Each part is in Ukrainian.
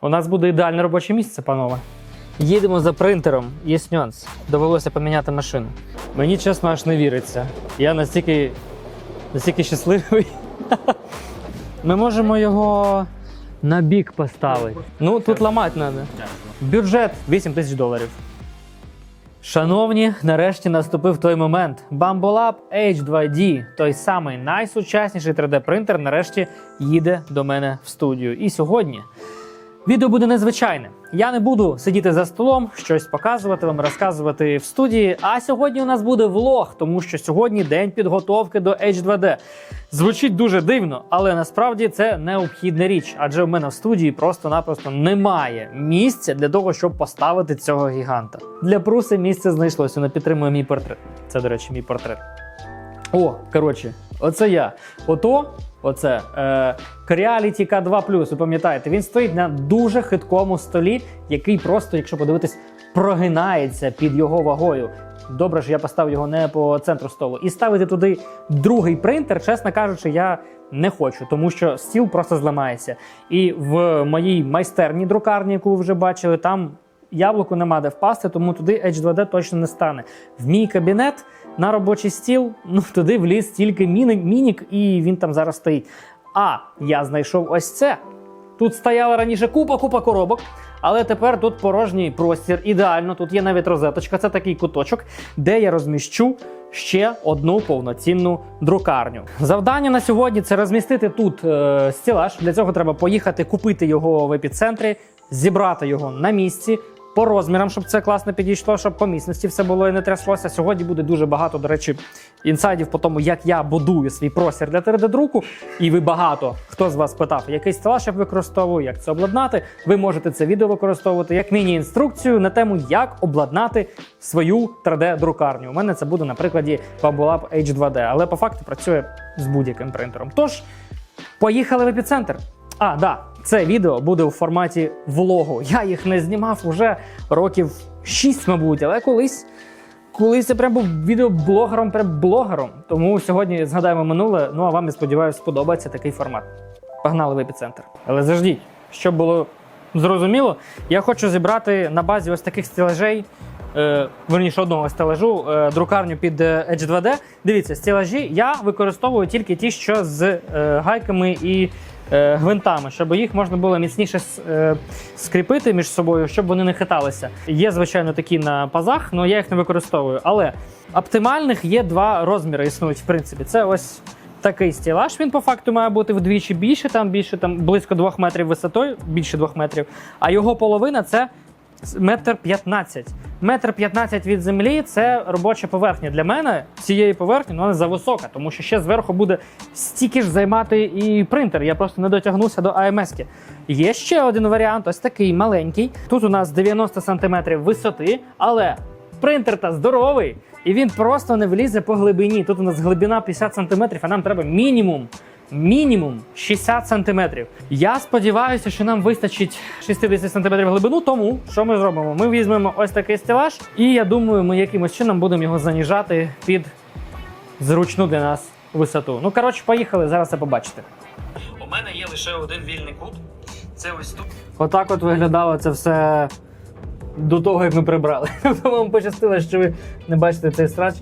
У нас буде ідеальне робоче місце, панове. Їдемо за принтером, є нюанс. Довелося поміняти машину. Мені чесно аж не віриться. Я настільки, настільки щасливий. Ми можемо його на бік поставити. Ну, тут ламати треба. Бюджет 8 тисяч доларів. Шановні, нарешті наступив той момент. Bambolab H2D, той самий найсучасніший 3D-принтер, нарешті їде до мене в студію. І сьогодні відео буде незвичайне. Я не буду сидіти за столом, щось показувати вам, розказувати в студії. А сьогодні у нас буде влог, тому що сьогодні день підготовки до H2D. Звучить дуже дивно, але насправді це необхідна річ, адже в мене в студії просто-напросто немає місця для того, щоб поставити цього гіганта. Для пруси місце знайшлося. Вона підтримує мій портрет. Це, до речі, мій портрет. О, коротше, оце я. Ото, оце е, Creality K2 Ви пам'ятаєте, він стоїть на дуже хиткому столі, який просто, якщо подивитись, прогинається під його вагою. Добре, що я поставив його не по центру столу. І ставити туди другий принтер, чесно кажучи, я не хочу, тому що стіл просто зламається. І в моїй майстерні друкарні, яку ви вже бачили, там яблуку нема де впасти, тому туди H2D точно не стане. В мій кабінет на робочий стіл, ну туди вліз тільки міні- мінік, і він там зараз стоїть. А я знайшов ось це. Тут стояла раніше купа-купа коробок, але тепер тут порожній простір. Ідеально, тут є навіть розеточка, це такий куточок, де я розміщу ще одну повноцінну друкарню. Завдання на сьогодні це розмістити тут е, стілаж. Для цього треба поїхати купити його в епіцентрі, зібрати його на місці. По розмірам, щоб це класно підійшло, щоб по міцності все було і не тряслося. Сьогодні буде дуже багато, до речі, інсайдів по тому, як я будую свій простір для 3D-друку. І ви багато хто з вас питав, який стелаж я використовую, як це обладнати. Ви можете це відео використовувати як міні-інструкцію на тему, як обладнати свою 3D-друкарню. У мене це буде на прикладі Bubble H2D, але по факту працює з будь-яким принтером. Тож, поїхали в епіцентр. А, да, це відео буде у форматі влогу. Я їх не знімав уже років 6, мабуть, але колись. Колись я прям був відеоблогером, прям блогером. Тому сьогодні згадаємо минуле. Ну а вам я сподіваюся, сподобається такий формат. Погнали в епіцентр. Але заждіть, щоб було зрозуміло, я хочу зібрати на базі ось таких стелажей. Е, верніше одного стелажу, е, друкарню під е, H2D. Дивіться, стелажі я використовую тільки ті, що з е, гайками і гвинтами, щоб їх можна було міцніше е, скріпити між собою, щоб вони не хиталися. Є, звичайно, такі на пазах, але я їх не використовую. Але оптимальних є два розміри існують, в принципі. Це ось такий стілаж. Він по факту має бути вдвічі більше, там більше там близько 2 метрів висотою, більше 2 метрів. А його половина це метр п'ятнадцять. Метр п'ятнадцять від землі це робоча поверхня. Для мене цієї поверхні ну, вона зависока, тому що ще зверху буде стільки ж займати і принтер. Я просто не дотягнуся до АМС-ки. Є ще один варіант, ось такий маленький. Тут у нас 90 см висоти, але принтер та здоровий, і він просто не влізе по глибині. Тут у нас глибина 50 см, а нам треба мінімум. Мінімум 60 см. Я сподіваюся, що нам вистачить 60 см глибину. Тому що ми зробимо? Ми візьмемо ось такий стелаж, і я думаю, ми якимось чином будемо його заніжати під зручну для нас висоту. Ну коротше, поїхали. Зараз це побачите. У мене є лише один вільний кут. Це ось тут. Отак от виглядало це все до того, як ми прибрали. Тобто вам пощастило, що ви не бачите цей срач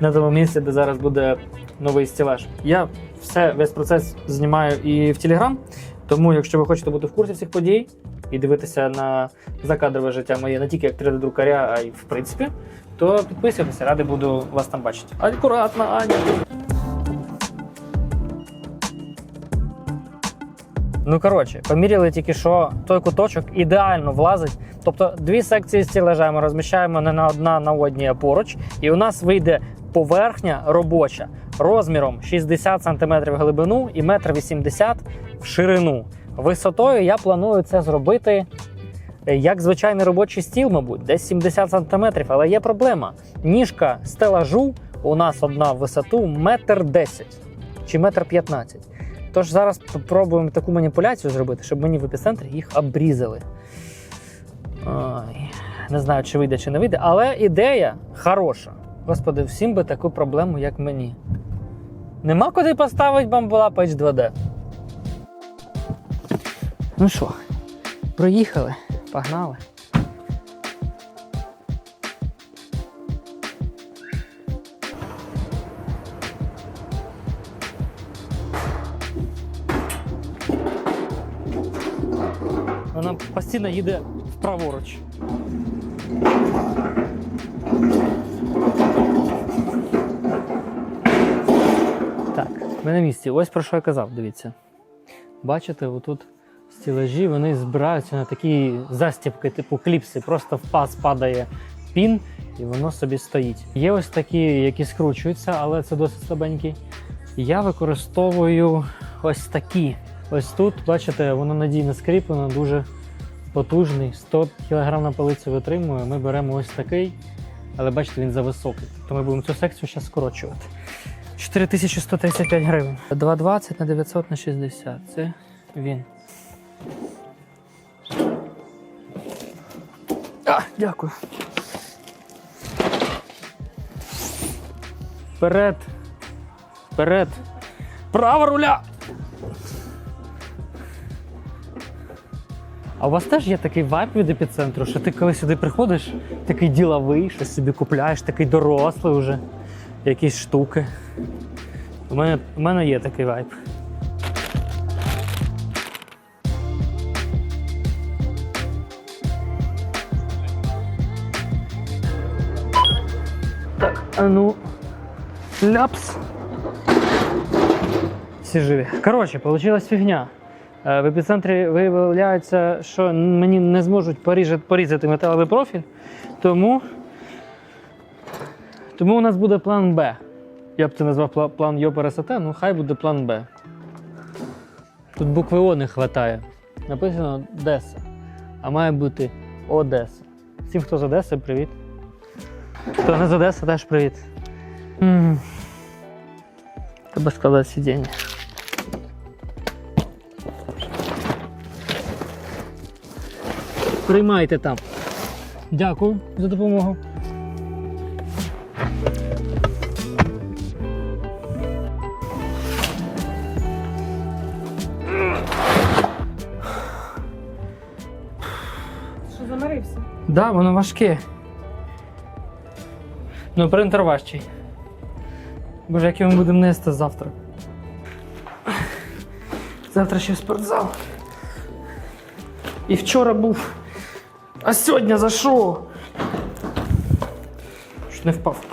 на тому місці, де зараз буде новий стілаж. Я все весь процес знімаю і в Телеграм. Тому, якщо ви хочете бути в курсі всіх подій і дивитися на закадрове життя моє не тільки як 3D-друкаря, а й в принципі, то підписуйтеся, радий буду вас там бачити. Акуратно, Аня. Ну коротше, поміряли тільки що той куточок ідеально влазить. Тобто дві секції стілажа ми розміщаємо не на одна на одній, а поруч, і у нас вийде поверхня робоча розміром 60 см глибину і 1,80 м в ширину. Висотою я планую це зробити е, як звичайний робочий стіл, мабуть, десь 70 см. Але є проблема. Ніжка стелажу у нас одна в висоту 1,10 м чи 1,15 м. Тож зараз спробуємо таку маніпуляцію зробити, щоб мені в епіцентрі їх обрізали. Ой, не знаю, чи вийде, чи не вийде, але ідея хороша. Господи, всім би таку проблему, як мені. Нема куди поставити бамбула H2D. Ну що, Проїхали, погнали. Вона постійно їде вправоруч. Так, ми на місці. Ось про що я казав, дивіться. Бачите, отут стілажі вони збираються на такі застібки, типу кліпси. Просто в паз падає пін і воно собі стоїть. Є ось такі, які скручуються, але це досить слабенькі. Я використовую ось такі. Ось тут, бачите, воно надійно скріплено, дуже потужний. 100 кг на полиці витримує. Ми беремо ось такий, але бачите, він зависокий. Тобто ми будемо цю секцію зараз скорочувати. 4135 гривень. 220 на 900 на 60. Це він. А, дякую. Вперед. Вперед. Право руля. А у вас теж є такий вайб від епіцентру, що ти коли сюди приходиш, такий діловий, щось собі купляєш, такий дорослий вже, якісь штуки. У мене, у мене є такий вайб. Так, а ну. Ляпс. Всі живі. Коротше, получилась фігня. Е, В епіцентрі виявляється, що мені не зможуть порізати, порізати металевий профіль, тому, тому у нас буде план Б. Я б це назвав пла- план ЙОПРСТ, ну хай буде план Б. Тут букви О не вистачає. Написано Одеса, а має бути Одеса. Всім, хто з Одеси, привіт. Хто не з Одеси, теж привіт. М. Треба складати сидіння. Приймайте там. Дякую за допомогу. Да, воно важке. Ну, принтер важчий. Боже, як ми будемо нести завтра. Завтра ще в спортзал. І вчора був. А сьогодні за що? Що не впав.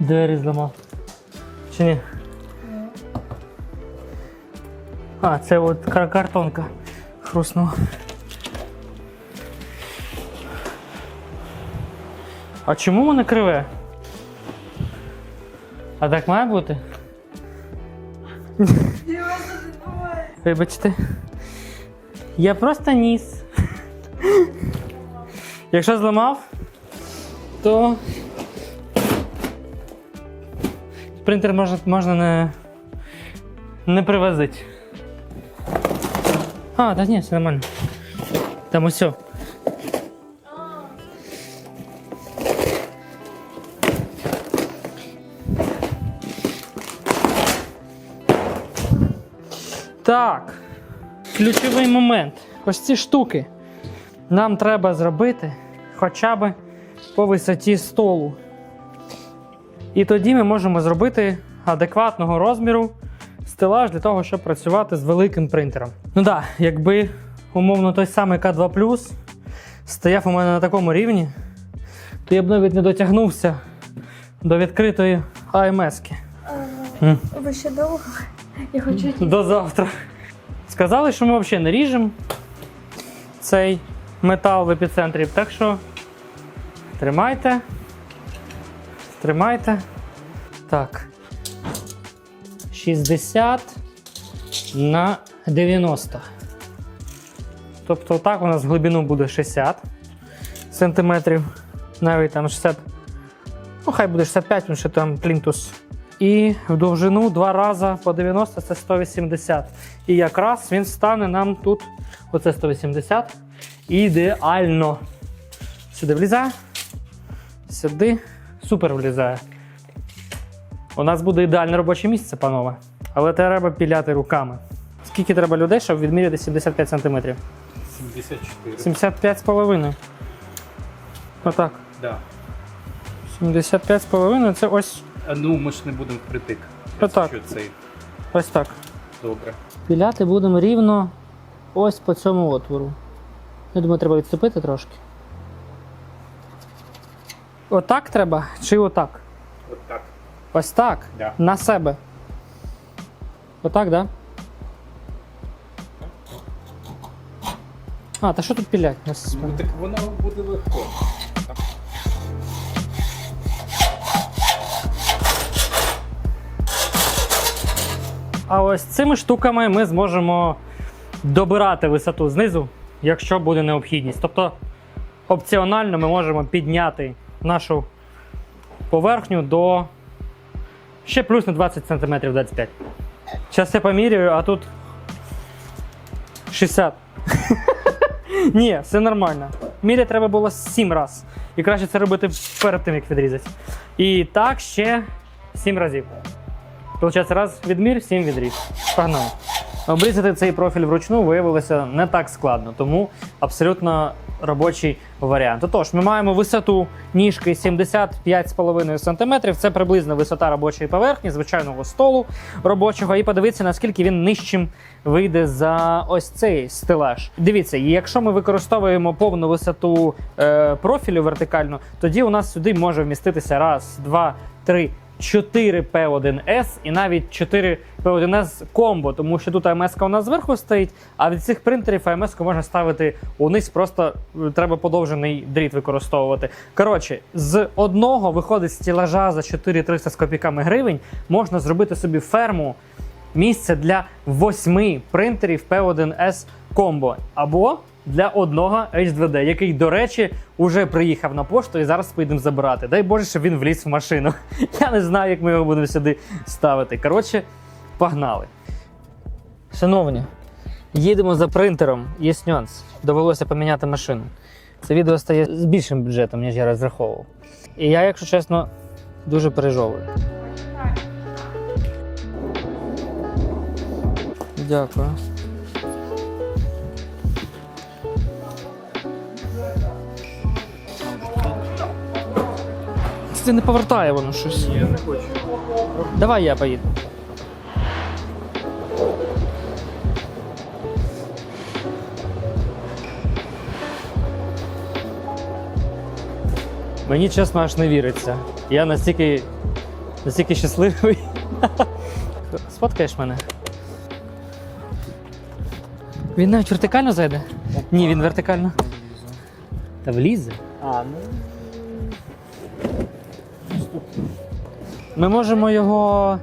Двері зламав. Чи ні? А, це от кар- картонка хрустнула. А чому воно криве? А так має бути? Вибачте. Я просто ніс. Якщо зламав, то принтер можна, можна не, не привозити. А, да ні, все нормально. Там усе. Так. Ключовий момент. Ось ці штуки нам треба зробити хоча б по висоті столу. І тоді ми можемо зробити адекватного розміру стелаж для того, щоб працювати з великим принтером. Ну так, да, якби умовно той самий К2 стояв у мене на такому рівні, то я б навіть не дотягнувся до відкритої АМС-ки. М. Ви ще довго? Я хочу. До завтра. Сказали, що ми взагалі не ріжемо цей метал в епіцентрі. Так що тримайте. Тримайте. Так. 60 на 90. Тобто так у нас глибину буде 60 сантиметрів. Навіть там 60. Ну, хай буде 65, тому що там плінтус. І в довжину два рази по 90 це 180. І якраз він стане нам тут, оце 180. Ідеально. Сюди влізає. Сюди. Супер влізає. У нас буде ідеальне робоче місце, панове. Але треба піляти руками. Скільки треба людей, щоб відміряти 75 см? 74. 75 з половиною. Отак. Да. 75 з половиною це ось, А ну ми ж не будемо впритик. Отак. Цей ось так. добре. Піляти будемо рівно ось по цьому отвору. Я думаю, треба відступити трошки. Отак треба чи отак? Ось так. Да. На себе. Отак, да? А, та що тут пілять? Ну так воно буде легко. А ось цими штуками ми зможемо добирати висоту знизу, якщо буде необхідність. Тобто опціонально ми можемо підняти нашу поверхню до ще плюс на 20 см 25. Зараз я поміряю, а тут 60. Ні, все нормально. Міряти треба було 7 разів. І краще це робити перед тим, як відрізати. І так ще 7 разів. Получається, раз відмір, сім відріз. Погнали. Обрізати цей профіль вручну виявилося не так складно, тому абсолютно робочий варіант. Отож, ми маємо висоту ніжки 75,5 см. Це приблизно висота робочої поверхні, звичайного столу робочого. І подивіться, наскільки він нижчим вийде за ось цей стелаж. Дивіться, якщо ми використовуємо повну висоту е, профілю вертикально, тоді у нас сюди може вміститися раз, два, три. 4 P1S і навіть 4 P1S комбо, тому що тут АМС у нас зверху стоїть, а від цих принтерів АМС можна ставити униз, просто е, треба подовжений дріт використовувати. Коротше, з одного виходить стілажа за 4300 з копійками гривень, можна зробити собі ферму місце для восьми принтерів P1S комбо або для одного H2D, який, до речі, уже приїхав на пошту і зараз поїдемо забирати. Дай Боже, щоб він вліз в машину. Я не знаю, як ми його будемо сюди ставити. Коротше, погнали. Шановні, їдемо за принтером. Є нюанс. Довелося поміняти машину. Це відео стає з більшим бюджетом, ніж я розраховував. І я, якщо чесно, дуже пережовую. Дякую. Це не повертає воно щось. Я не хочу. Давай я поїду. Мені чесно аж не віриться. Я настільки, настільки щасливий. Сфоткаєш мене? Він навіть вертикально зайде? Ні, він вертикально. Та влізе. А, ну. Ми можемо його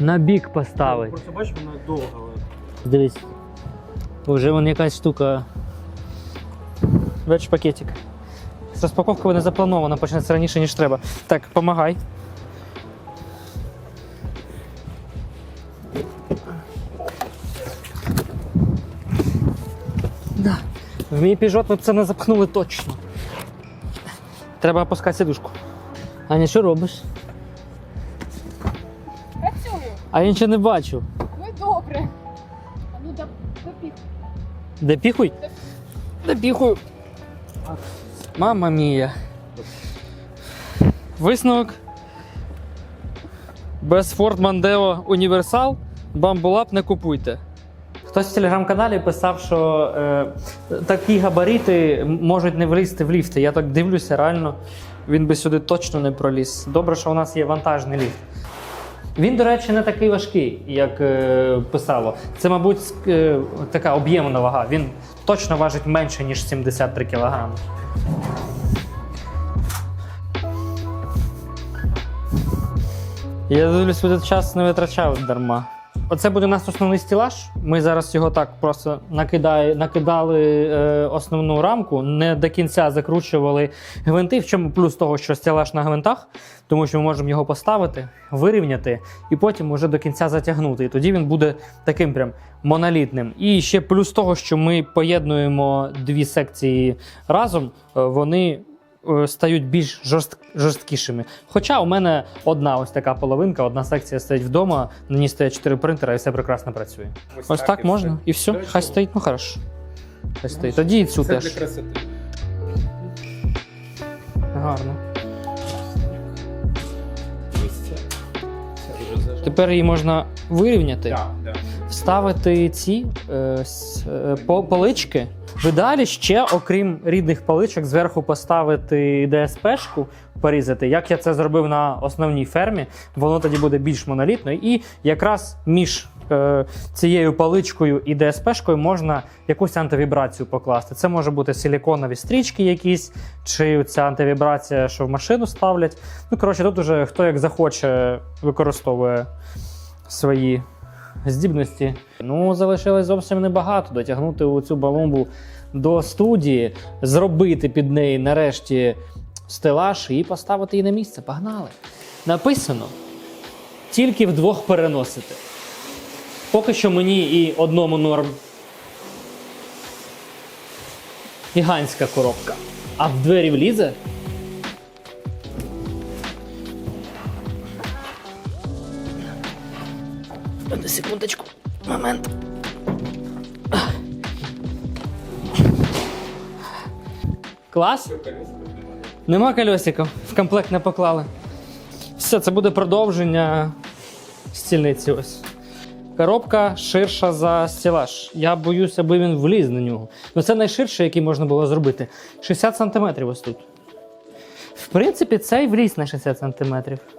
на бік поставити. Просто бачиш, воно довго. але- Дивись. Вже вон якась штука. Бачиш пакетик. З розпаковкою не заплановано, почнеться раніше, ніж треба. Так, помагай. Да. В мій піжот ми б це не запхнули точно. Треба опускати сидушку. Аня, що робиш? А я нічого не бачу. Ну і добре. А ну да, допік. Де піхуй? Де піхую. Мама мія. Висновок. Без Ford Mondeo Universal бамбулап не купуйте. Хтось в телеграм-каналі писав, що е, такі габарити можуть не влізти в ліфти. Я так дивлюся, реально він би сюди точно не проліз. Добре, що у нас є вантажний ліфт. Він, до речі, не такий важкий, як е, писало. Це, мабуть, е, така об'ємна вага. Він точно важить менше, ніж 73 кг. Я дивлюсь, тут час не витрачав дарма. Оце буде у нас основний стілаж. Ми зараз його так просто накидає, накидали е, основну рамку, не до кінця закручували гвинти. В чому плюс того, що стілаж на гвинтах, тому що ми можемо його поставити, вирівняти і потім уже до кінця затягнути. І тоді він буде таким прям монолітним. І ще плюс того, що ми поєднуємо дві секції разом, е, вони стають більш жорст, жорсткішими. Хоча у мене одна ось така половинка, одна секція стоїть вдома, на ній стоять чотири принтера і все прекрасно працює. Ось так, і можна, і все, До хай стоїть, ну хорошо. Хай стоїть. Тоді і цю Це теж. для красоти. Гарно. Ось. Тепер її можна вирівняти. Так, так. вставити ці е, с- е, по- полички. В ідеалі ще, окрім рідних поличок, зверху поставити ДСПшку, порізати, як я це зробив на основній фермі, воно тоді буде більш монолітно. І якраз між е, цією паличкою і ДСПшкою можна якусь антивібрацію покласти. Це може бути силіконові стрічки якісь, чи ця антивібрація, що в машину ставлять. Ну, коротше, тут уже хто як захоче використовує свої здібності. Ну, залишилось зовсім небагато дотягнути у цю балумбу до студії, зробити під неї нарешті стелаж і поставити її на місце. Погнали. Написано: тільки вдвох переносити. Поки що мені і одному норм. Гігантська коробка. А в двері влізе? Одну секундочку. Момент. Клас? Нема кольосиків. В комплект не поклали. Все, це буде продовження стільниці. Ось. Коробка ширша за стелаж. Я боюся, аби він вліз на нього. Ну це найширше, який можна було зробити. 60 см ось тут. В принципі, цей вліз на 60 см.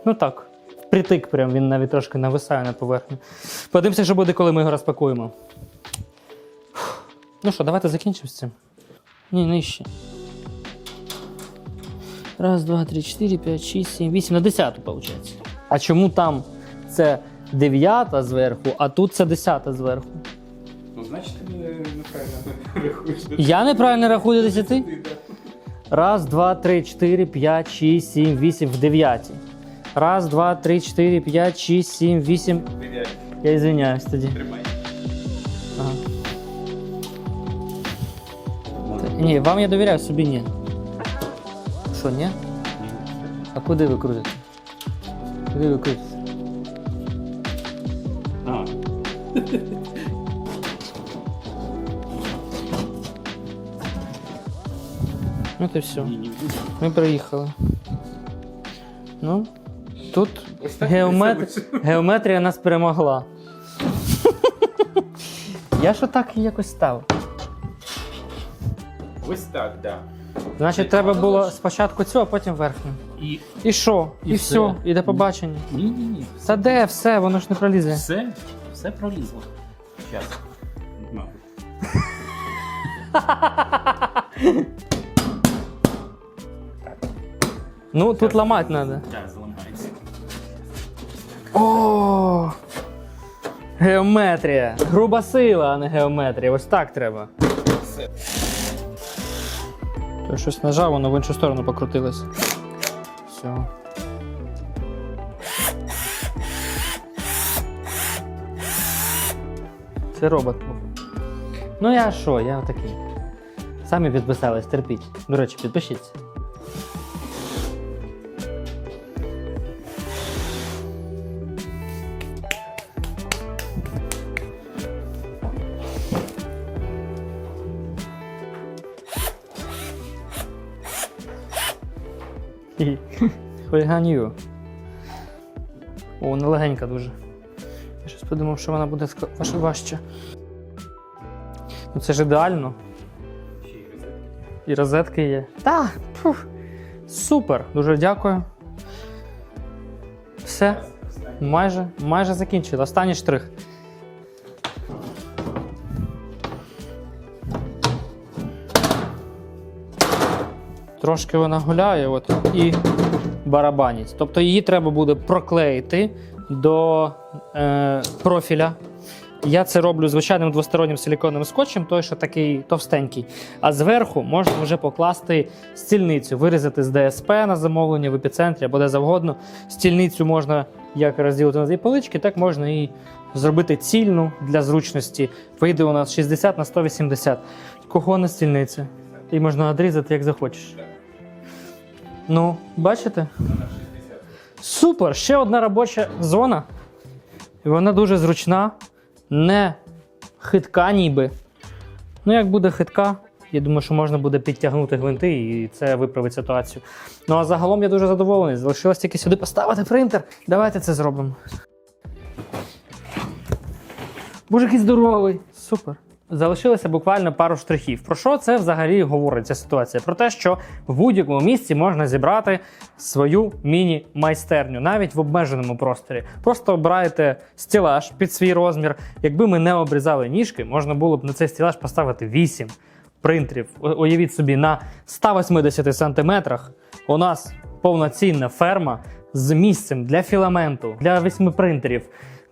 Ну так. Притик прям, він навіть трошки нависає на поверхню. Подивимося, що буде, коли ми його розпакуємо. Ну що, давайте закінчимо з цим. Ні, нижче. Раз, два, три, чотири, п'ять, шість, сім, вісім. На десяту, виходить. А чому там це дев'ята зверху, а тут це десята зверху? Ну, значить, ти не- неправильно рахуєш. Я неправильно рахую до десяти? Раз, два, три, чотири, п'ять, шість, сім, вісім в дев'ятій. Раз, два, три, чотири, п'ять, шість, сім, вісім. Дев'ять. Я извиняюсь тоді. Тримай. Ага. Ні, вам я довіряю, собі ні. Що, ні? А куди ви крутите? Куди ви крутите? А, Ну то все. ні, ні, ні. Ми приїхали. Ну, Тут Ось так геомет... весело. геометрія нас перемогла. Я ж отак якось став. Ось так, так. Значить, треба було спочатку цю, а потім верхню. І І що? І, І все, все. і до побачення. ні, ні, ні. Та де все, воно ж не пролізе. Все, все пролізло. Зараз. Ну, тут ламати треба. Так, зламається. О! Геометрія. Груба сила, а не геометрія. Ось так треба. То щось нажав, воно в іншу сторону покрутилось. Все. Це робот був. Ну я що, я такий. Самі підписались, терпіть. До речі, підпишіться. Хуліганію. О, вона легенька дуже. Я щось подумав, що вона буде важче. Ну це ж ідеально. І розетки є. Та, пух, супер. Дуже дякую. Все, майже, майже закінчили. Останній штрих. Трошки вона гуляє от, і барабанить. Тобто її треба буде проклеїти до е, профіля. Я це роблю звичайним двостороннім силіконовим скотчем, той, що такий товстенький. А зверху можна вже покласти стільницю, вирізати з ДСП на замовлення в епіцентрі або де завгодно. Стільницю можна як розділити на дві полички, так можна і зробити цільну для зручності. Вийде у нас 60 на 180. Кухонна стільниця. І можна відрізати як захочеш. Ну, бачите? Супер! Ще одна робоча зона. Вона дуже зручна, не хитка ніби. Ну, як буде хитка, я думаю, що можна буде підтягнути гвинти і це виправить ситуацію. Ну а загалом я дуже задоволений. Залишилось тільки сюди поставити принтер. Давайте це зробимо. Боже, який здоровий! Супер. Залишилося буквально пару штрихів. Про що це взагалі говорить ця ситуація? Про те, що в будь-якому місці можна зібрати свою міні-майстерню, навіть в обмеженому просторі. Просто обираєте стілаж під свій розмір. Якби ми не обрізали ніжки, можна було б на цей стілаж поставити 8 принтерів. Уявіть собі, на 180 сантиметрах у нас повноцінна ферма з місцем для філаменту, для восьми принтерів,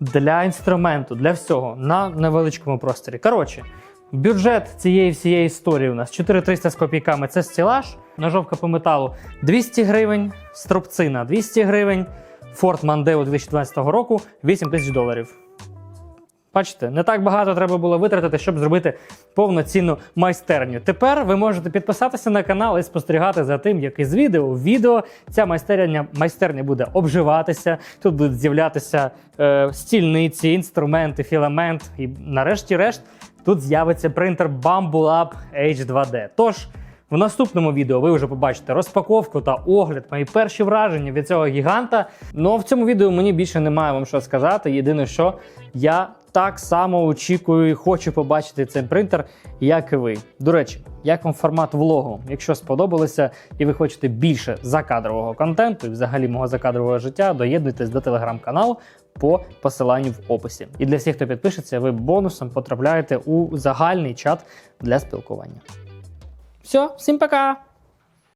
для інструменту, для всього на невеличкому просторі. Коротше, бюджет цієї всієї історії у нас 4300 з копійками. Це стілаж, ножовка по металу 200 гривень, струбцина 200 гривень, Ford Mondeo 2012 року 8 тисяч доларів. Бачите, не так багато треба було витратити, щоб зробити повноцінну майстерню. Тепер ви можете підписатися на канал і спостерігати за тим, як із відео в відео ця майстерня, майстерня буде обживатися. Тут будуть з'являтися е, стільниці, інструменти, філамент. І нарешті-решт тут з'явиться принтер Bamboo Lab H2D. Тож. В наступному відео ви вже побачите розпаковку та огляд, мої перші враження від цього гіганта. Ну а в цьому відео мені більше немає вам що сказати. Єдине, що я так само очікую і хочу побачити цей принтер, як і ви. До речі, як вам формат влогу? Якщо сподобалося і ви хочете більше закадрового контенту і взагалі мого закадрового життя, доєднуйтесь до телеграм-каналу по посиланню в описі. І для всіх, хто підпишеться, ви бонусом потрапляєте у загальний чат для спілкування. Все, всім пока!